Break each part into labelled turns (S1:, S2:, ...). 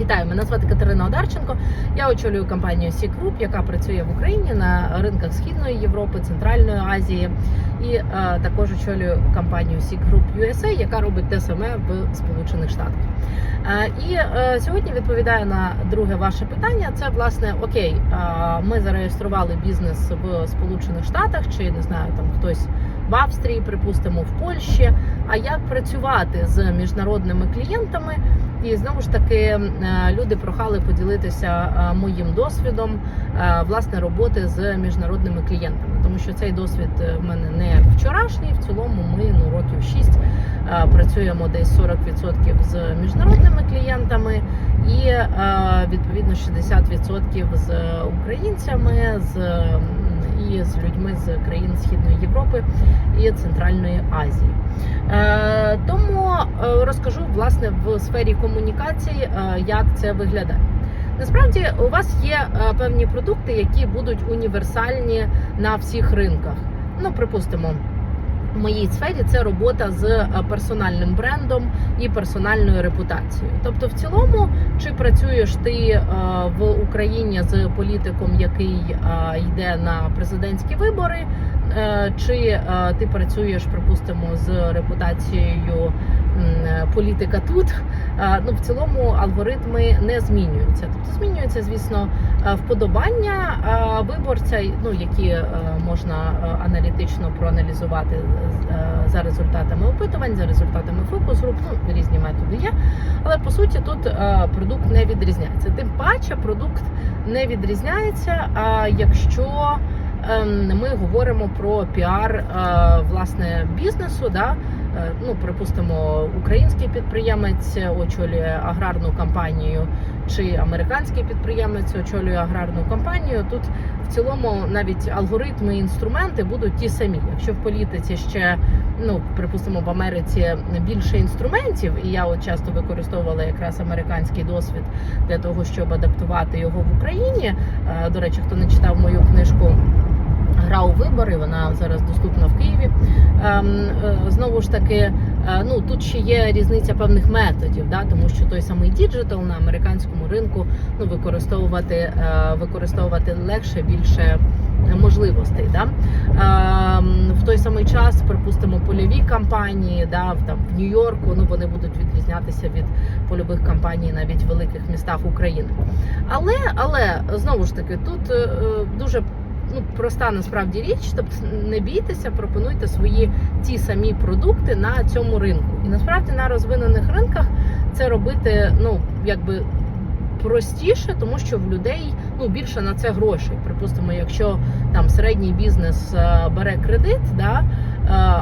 S1: Вітаю, мене звати Катерина Одарченко. Я очолюю компанію Сі Group, яка працює в Україні на ринках Східної Європи, Центральної Азії, і е, також очолюю компанію Сі Group USA, яка робить те саме в Сполучених Штатах. Е, і е, сьогодні відповідаю на друге ваше питання. Це власне окей, е, ми зареєстрували бізнес в Сполучених Штатах, чи не знаю, там хтось в Австрії, припустимо, в Польщі. А як працювати з міжнародними клієнтами? І знову ж таки е, люди прохали поділитися е, моїм досвідом е, власне роботи з міжнародними клієнтами, тому що цей досвід в мене не вчорашній. В цілому ми ну років 6 е, працюємо десь 40% з міжнародними клієнтами, і відповідно 60% з українцями, з і з людьми з країн Східної Європи і Центральної Азії. Е, Тому е, розкажу власне в сфері комунікації, е, як це виглядає. Насправді у вас є певні продукти, які будуть універсальні на всіх ринках. Ну, припустимо. В моїй сфері це робота з е, персональним брендом і персональною репутацією. Тобто, в цілому, чи працюєш ти е, в Україні з політиком, який е, йде на президентські вибори, чи е, ти працюєш, припустимо, з репутацією е, політика тут. Е, Ну, в цілому алгоритми не змінюються. Тобто змінюється, звісно, е, вподобання е, виборця, ну які е, можна е, аналітично проаналізувати е, за результатами опитувань, за результатами фокус груп. Ну різні методи є. Але по суті тут е, продукт не відрізняється. Тим паче продукт не відрізняється, якщо ми говоримо про піар е, власне бізнесу, да. Е, Ну, припустимо, український підприємець очолює аграрну компанію, чи американський підприємець очолює аграрну компанію. Тут в цілому навіть алгоритми і інструменти будуть ті самі. Якщо в політиці ще ну припустимо в Америці більше інструментів, і я от часто використовувала якраз американський досвід для того, щоб адаптувати його в Україні. Е, До речі, хто не читав мою книжку. Гра у вибори, вона зараз доступна в Києві. Ем, е, Знову ж таки, е, ну тут ще є різниця певних методів, да, тому що той самий діджитал на американському ринку ну, використовувати, е, використовувати легше, більше можливостей. Да? Ем, В той самий час, припустимо, польові кампанії, да, там в Нью-Йорку, ну вони будуть відрізнятися від польових кампаній навіть в великих містах України. Але, але знову ж таки, тут дуже ну, проста насправді річ, тобто не бійтеся, пропонуйте свої ті самі продукти на цьому ринку. І насправді на розвинених ринках це робити, ну якби. Простіше, тому що в людей ну більше на це грошей. Припустимо, якщо там середній бізнес е, бере кредит, да,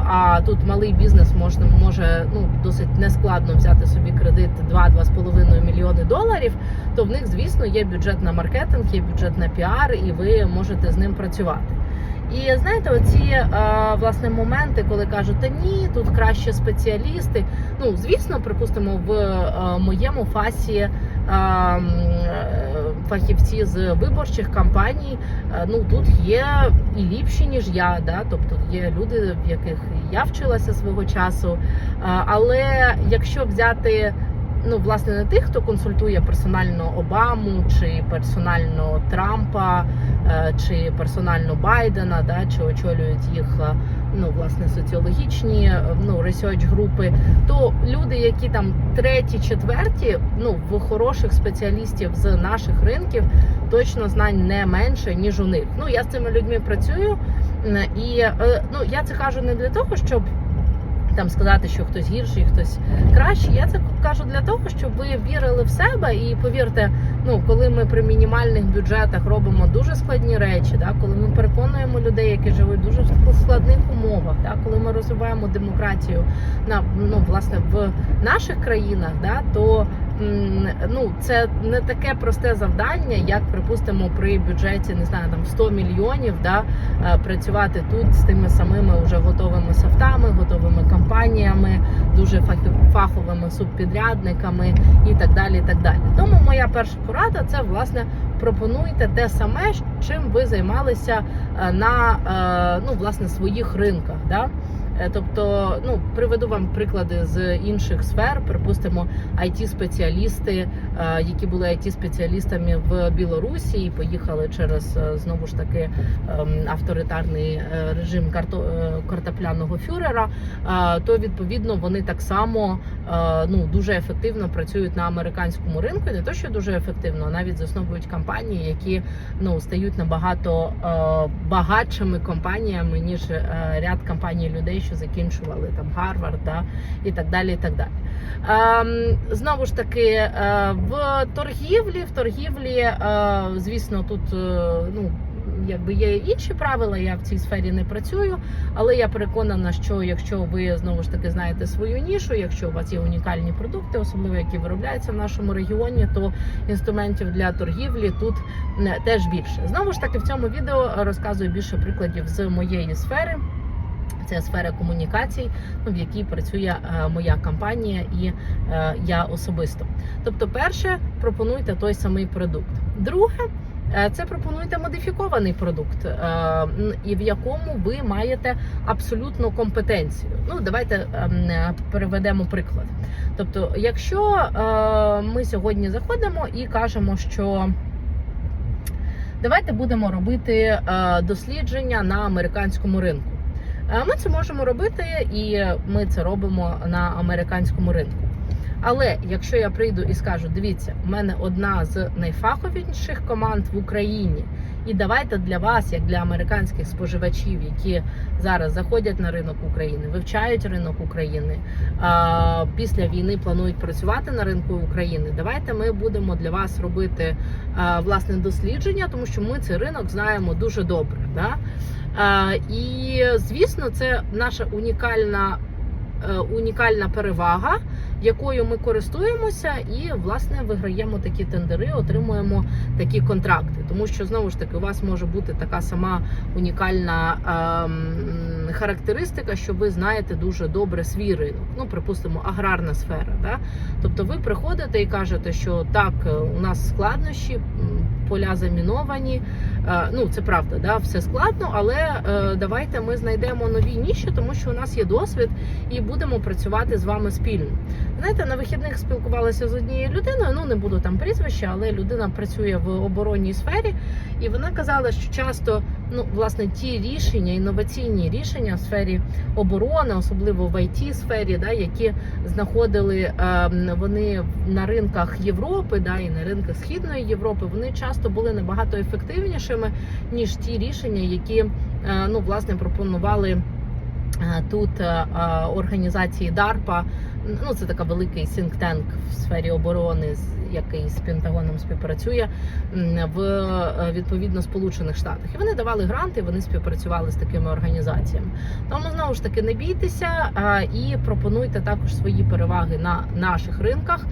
S1: а тут малий бізнес можна може ну досить нескладно взяти собі кредит 2-2,5 мільйони доларів, то в них, звісно, є бюджет на маркетинг, є бюджет на піар, і ви можете з ним працювати. І знаєте, оці е, власне моменти, коли кажуть, та ні, тут краще спеціалісти. Ну, звісно, припустимо, в е, моєму фасі е, е, фахівці з виборчих кампаній. е, Ну тут є і ліпші, ніж я. Да? Тобто є люди, в яких я вчилася свого часу. Е, Але якщо взяти ну, власне, не тих, хто консультує персонально Обаму чи персонально Трампа, е, чи персонально Байдена, да, чи очолюють їх е, ну, власне, соціологічні е, ну, ресерч групи, то люди, які там треті, четверті, ну в хороших спеціалістів з наших ринків точно знань не менше, ніж у них. Ну я з цими людьми працюю, і ну я це кажу не для того, щоб там сказати, що хтось гірший, хтось кращий. Я це кажу для того, щоб ви вірили в себе і повірте, ну коли ми при мінімальних бюджетах робимо дуже складні речі, да, коли ми переконуємо людей, які живуть дуже в складних умовах, да, коли ми розвиваємо демократію на ну власне в наших країнах, да, то ну це не таке просте завдання, як припустимо при бюджеті не знаю там 100 мільйонів, да, е, працювати тут з тими самими вже готовими софтами, готовими компаніями, дуже фаховими субпідрядниками і так далі. і так далі. Тому моя перша порада це власне пропонуйте те саме, чим ви займалися е, на е, ну власне своїх ринках. Да? Е, Тобто, ну приведу вам приклади з інших сфер. Припустимо, it спеціалісти е, які були it спеціалістами в Білорусі і поїхали через е, знову ж таки ем, авторитарний режим карто, картопляного фюрера, то відповідно вони так само ну дуже ефективно працюють на американському ринку. І Не то, що дуже ефективно, а навіть засновують компанії, які ну стають набагато багатшими компаніями ніж ряд компаній людей, що закінчували там Гарвард, да, і так далі. І так далі. Ем, знову ж таки, е, в торгівлі, в торгівлі, е, звісно, тут е, ну. Якби є інші правила, я в цій сфері не працюю, але я переконана, що якщо ви знову ж таки знаєте свою нішу, якщо у вас є унікальні продукти, особливо які виробляються в нашому регіоні, то інструментів для торгівлі тут теж більше. Знову ж таки, в цьому відео розказую більше прикладів з моєї сфери. Це сфера комунікацій, ну, в якій працює е, моя компанія і е, я особисто. Тобто, перше, пропонуйте той самий продукт. Друге, е, це пропонуйте модифікований продукт, і в якому ви маєте абсолютну компетенцію. Ну, давайте переведемо приклад. Тобто, якщо ми сьогодні заходимо і кажемо, що давайте будемо робити дослідження на американському ринку. Ми це можемо робити, і ми це робимо на американському ринку. Але якщо я прийду і скажу, дивіться, у мене одна з найфаховіших команд в Україні, і давайте для вас, як для американських споживачів, які зараз заходять на ринок України, вивчають ринок України, після війни планують працювати на ринку України. Давайте ми будемо для вас робити власне дослідження, тому що ми цей ринок знаємо дуже добре. Да? А, І звісно, це наша унікальна. е, Унікальна перевага, якою ми користуємося, і власне виграємо такі тендери, отримуємо такі контракти. Тому що знову ж таки у вас може бути така сама унікальна ем, характеристика, що ви знаєте дуже добре свій ринок. Ну, припустимо, аграрна сфера. Да? Тобто ви приходите і кажете, що так, е, у нас складнощі, поля заміновані. Е, Ну, це правда, да? все складно, але е, давайте ми знайдемо нові ніші, тому що у нас є досвід і будемо працювати з вами спільно. Знаєте, на вихідних спілкувалася з однією людиною. Ну не буду там прізвища, але людина працює в оборонній сфері, і вона казала, що часто ну власне ті рішення, інноваційні рішення в сфері оборони, особливо в it сфері, да, які знаходили е, вони на ринках Європи, да і на ринках Східної Європи, вони часто були набагато ефективнішими ніж ті рішення, які е, ну власне пропонували. е, Тут е, організації DARPA, ну це така великий think в сфері оборони, з- який з Пентагоном співпрацює в е, відповідно Сполучених Штатах. І вони давали гранти, вони співпрацювали з такими організаціями. Тому знову ж таки не бійтеся і пропонуйте також свої переваги на наших ринках,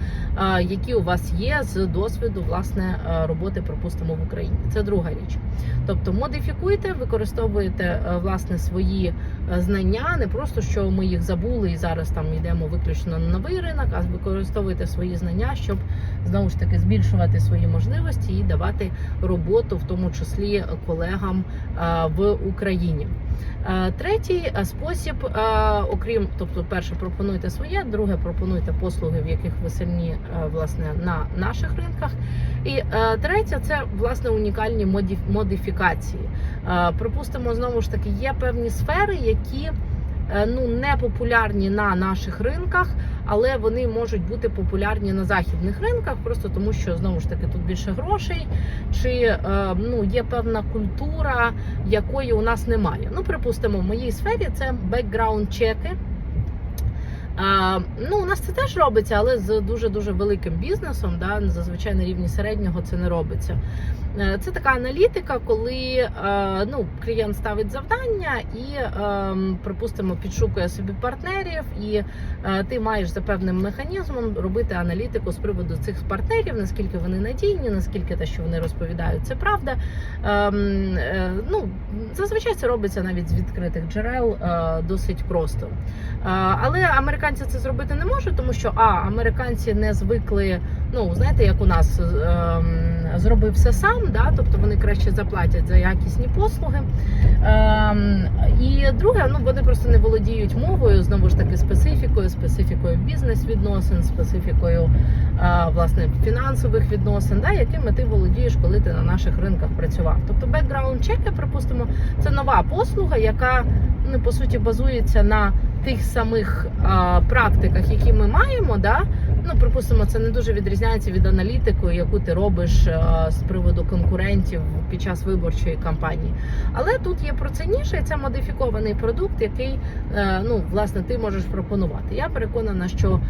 S1: які у вас є з досвіду власне е, роботи, припустимо, в Україні. Це друга річ. Тобто модифікуйте, використовуєте е, власне свої знання, не просто що ми їх забули і зараз там йдемо виключно на новий ринок, а використовуйте свої знання, щоб знову ж таки збільшувати свої можливості і давати роботу, в тому числі колегам в Україні. Третій спосіб, окрім, тобто, перше, пропонуйте своє, друге, пропонуйте послуги, в яких ви сильні власне на наших ринках. І третє, це власне унікальні модифікації. Припустимо, знову ж таки, є певні сфери, які ну не популярні на наших ринках, але вони можуть бути популярні на західних ринках, просто тому що знову ж таки тут більше грошей, чи е, ну є певна культура, якої у нас немає. Ну, припустимо, в моїй сфері це бекграунд чеки. Ну, у нас це теж робиться, але з дуже дуже великим бізнесом. Да, зазвичай на рівні середнього це не робиться. Е, Це така аналітика, коли е, ну, клієнт ставить завдання і, е, припустимо, підшукує собі партнерів, і ти маєш за певним механізмом робити аналітику з приводу цих партнерів, наскільки вони надійні, наскільки те, що вони розповідають, це правда. Ну, зазвичай це робиться навіть з відкритих джерел досить просто. Але американські американці це зробити не можуть, тому що а американці не звикли. Ну знаєте, як у нас ем, зробив все сам, да, тобто вони краще заплатять за якісні послуги. Ем, і друге, ну вони просто не володіють мовою, знову ж таки, специфікою, специфікою бізнес-відносин, специфікою е, власне фінансових відносин, да, якими ти володієш, коли ти на наших ринках працював. Тобто бекграунд чеки, припустимо, це нова послуга, яка ну, по суті базується на тих самих а, практиках, які ми маємо. Да? Ну, припустимо, це не дуже відрізняється від аналітики, яку ти робиш а, з приводу конкурентів під час виборчої кампанії. Але тут є про цінніше, і це модифікований продукт, який е, ну, власне ти можеш пропонувати. Я переконана, що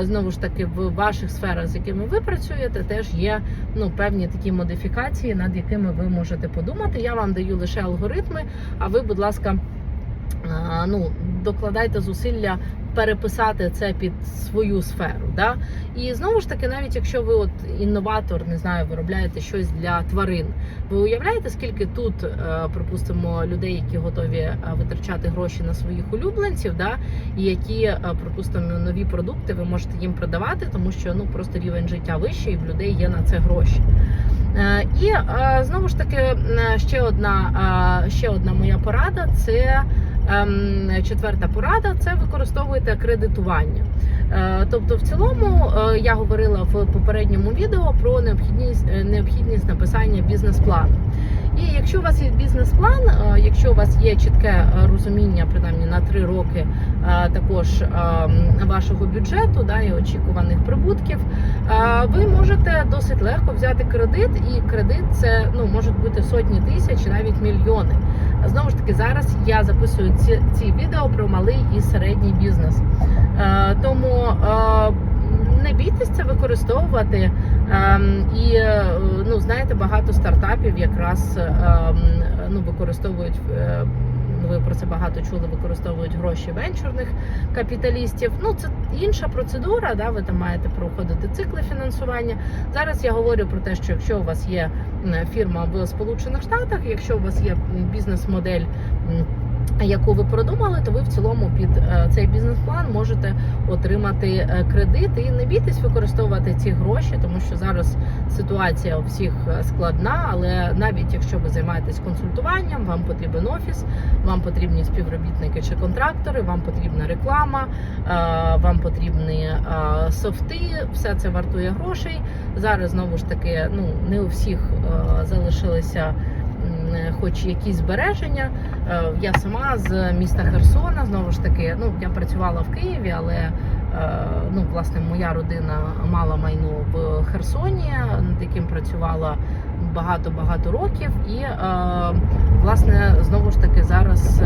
S1: е, знову ж таки в ваших сферах, з якими ви працюєте, теж є ну, певні такі модифікації, над якими ви можете подумати. Я вам даю лише алгоритми, а ви, будь ласка, а, ну, докладайте зусилля переписати це під свою сферу. Да? І знову ж таки, навіть якщо ви от інноватор, не знаю, виробляєте щось для тварин, ви уявляєте, скільки тут, е, припустимо, людей, які готові е, витрачати гроші на своїх улюбленців, да? і які, е, припустимо, нові продукти ви можете їм продавати, тому що ну просто рівень життя вищий, і в людей є на це гроші. І знову ж таки, ще одна, ще одна моя порада це четверта порада це використовуйте кредитування. Е, Тобто, в цілому е, я говорила в попередньому відео про необхідність е, необхідність написання бізнес-плану. І якщо у вас є бізнес-план, е, якщо у вас є чітке е, розуміння, принаймні на три роки, е, також вашого бюджету да, і очікуваних прибутків, ви можете досить легко взяти кредит, і кредит це ну можуть бути сотні тисяч, навіть мільйони. Знову ж таки, зараз я записую ці, ці відео про малий і середній бізнес. Тому не бійтесь це використовувати. Ем, і е, ну знаєте, багато стартапів якраз ем, ну використовують. е, Ви про це багато чули, використовують гроші венчурних капіталістів. Ну це інша процедура. Да, ви там маєте проходити цикли фінансування. Зараз я говорю про те, що якщо у вас є фірма в Сполучених Штатах, якщо у вас є бізнес-модель. Яку ви продумали, то ви в цілому під е, цей бізнес-план можете отримати е, кредит і не бійтесь використовувати ці гроші, тому що зараз ситуація у всіх е, складна. Але навіть якщо ви займаєтесь консультуванням, вам потрібен офіс, вам потрібні співробітники чи контрактори, вам потрібна реклама, вам потрібні софти, все це вартує грошей. Зараз знову ж таки, ну не у всіх залишилися. Хоч якісь збереження, Е, я сама з міста Херсона. Знову ж таки, ну я працювала в Києві, але е, ну власне моя родина мала майно в Херсоні, над яким працювала багато багато років, і е, власне знову ж таки зараз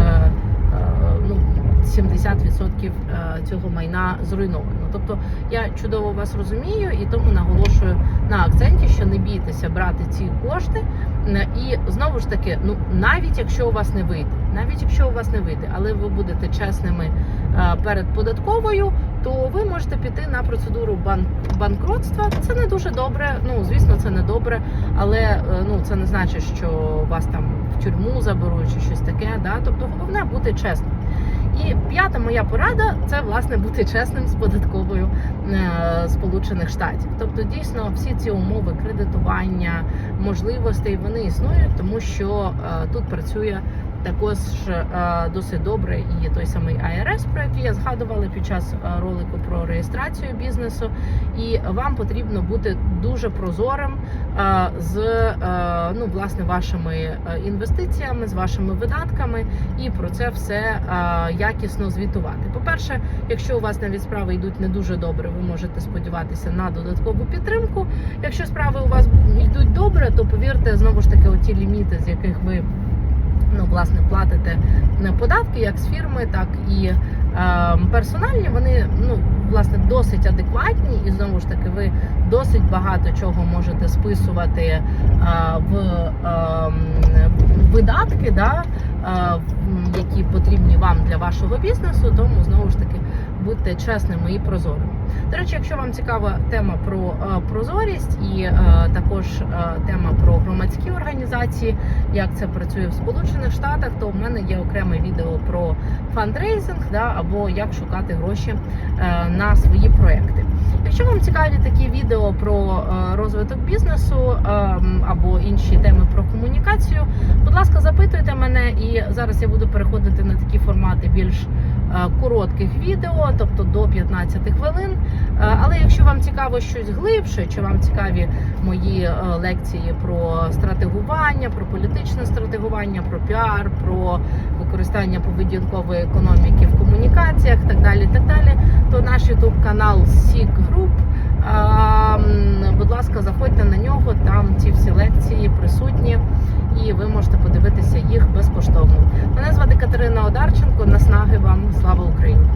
S1: ну 70% е, цього майна зруйновано. Тобто я чудово вас розумію і тому наголошую на акценті, що не бійтеся брати ці кошти. Е, І знову ж таки, ну навіть якщо у вас не вийде, навіть якщо у вас не вийде, але ви будете чесними е, перед податковою, то ви можете піти на процедуру бан- банкротства. Це не дуже добре. Ну звісно, це не добре, але е, ну це не значить, що вас там в тюрму заберуть чи щось таке. Да? Тобто головне бути чесним. І п'ята моя порада це власне бути чесним з податковою е, Сполучених Штатів. Тобто, дійсно, всі ці умови кредитування, можливостей вони існують, тому що е, тут працює також е, досить добре і той самий IRS, про який я згадувала під час е, ролику про реєстрацію бізнесу. І вам потрібно бути дуже прозорим е, з ну власне вашими інвестиціями, з вашими видатками, і про це все якісно звітувати. По-перше, якщо у вас навіть справи йдуть не дуже добре, ви можете сподіватися на додаткову підтримку. Якщо справи у вас йдуть добре, то повірте, знову ж таки, оті ліміти, з яких ви ну, власне, платите податки, як з фірми, так і е, персональні, вони ну, власне досить адекватні, і знову ж таки, ви досить багато чого можете списувати е, в е, видатки, да, е, які потрібні вам для вашого бізнесу. Тому знову ж таки будьте чесними і прозорими. До речі, якщо вам цікава тема про е, прозорість і е, також е, тема про громадські організації, як це працює в Сполучених Штатах, то в мене є окреме відео про фандрейзинг, да, або як шукати гроші на свої проекти. Якщо вам цікаві такі відео про розвиток бізнесу е, або інші теми про комунікацію, будь ласка, запитуйте мене, і зараз я буду переходити на такі формати більш коротких відео, тобто до 15 хвилин. Е, Але якщо вам цікаво щось глибше, чи вам цікаві мої е, лекції про стратегування, про політичне стратегування, про піар, про використання поведінкової економіки в комунікаціях, так далі, так далі, то наш YouTube канал Сік Group. Будь ласка, заходьте на нього, там ці всі лекції присутні, і ви можете подивитися їх безкоштовно. Мене звати Катерина Одарченко. Наснаги вам слава Україні!